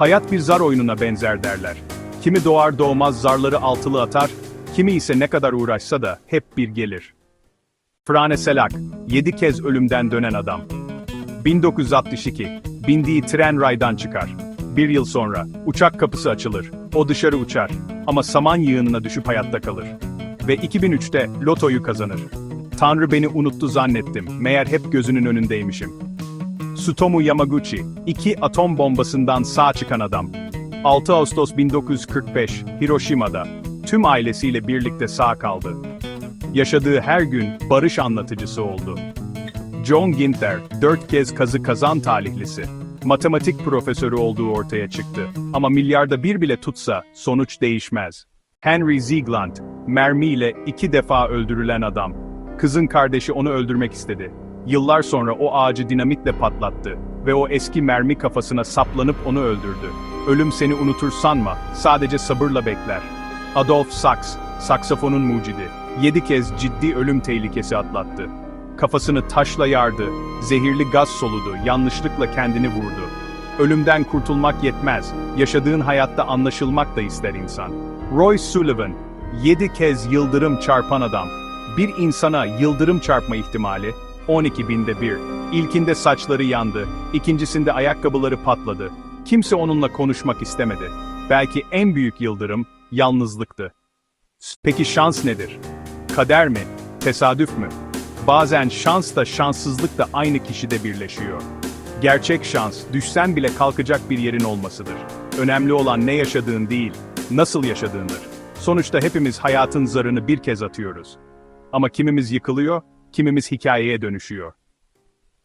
Hayat bir zar oyununa benzer derler. Kimi doğar doğmaz zarları altılı atar, kimi ise ne kadar uğraşsa da hep bir gelir. Frane Selak, 7 kez ölümden dönen adam. 1962, bindiği tren raydan çıkar. Bir yıl sonra, uçak kapısı açılır, o dışarı uçar ama saman yığınına düşüp hayatta kalır. Ve 2003'te lotoyu kazanır. Tanrı beni unuttu zannettim, meğer hep gözünün önündeymişim. Tsutomu Yamaguchi, iki atom bombasından sağ çıkan adam. 6 Ağustos 1945, Hiroşima'da, tüm ailesiyle birlikte sağ kaldı. Yaşadığı her gün barış anlatıcısı oldu. John Ginter, dört kez kazı kazan talihlisi. Matematik profesörü olduğu ortaya çıktı. Ama milyarda bir bile tutsa, sonuç değişmez. Henry Ziegland, mermiyle iki defa öldürülen adam. Kızın kardeşi onu öldürmek istedi. Yıllar sonra o ağacı dinamitle patlattı ve o eski mermi kafasına saplanıp onu öldürdü. Ölüm seni unutur sanma, sadece sabırla bekler. Adolf Sachs, saksafonun mucidi, yedi kez ciddi ölüm tehlikesi atlattı. Kafasını taşla yardı, zehirli gaz soludu, yanlışlıkla kendini vurdu. Ölümden kurtulmak yetmez, yaşadığın hayatta anlaşılmak da ister insan. Roy Sullivan, yedi kez yıldırım çarpan adam. Bir insana yıldırım çarpma ihtimali, 12 binde bir. İlkinde saçları yandı, ikincisinde ayakkabıları patladı. Kimse onunla konuşmak istemedi. Belki en büyük yıldırım, yalnızlıktı. Peki şans nedir? Kader mi? Tesadüf mü? Bazen şans da şanssızlık da aynı kişide birleşiyor. Gerçek şans, düşsen bile kalkacak bir yerin olmasıdır. Önemli olan ne yaşadığın değil, nasıl yaşadığındır. Sonuçta hepimiz hayatın zarını bir kez atıyoruz. Ama kimimiz yıkılıyor, kimimiz hikayeye dönüşüyor.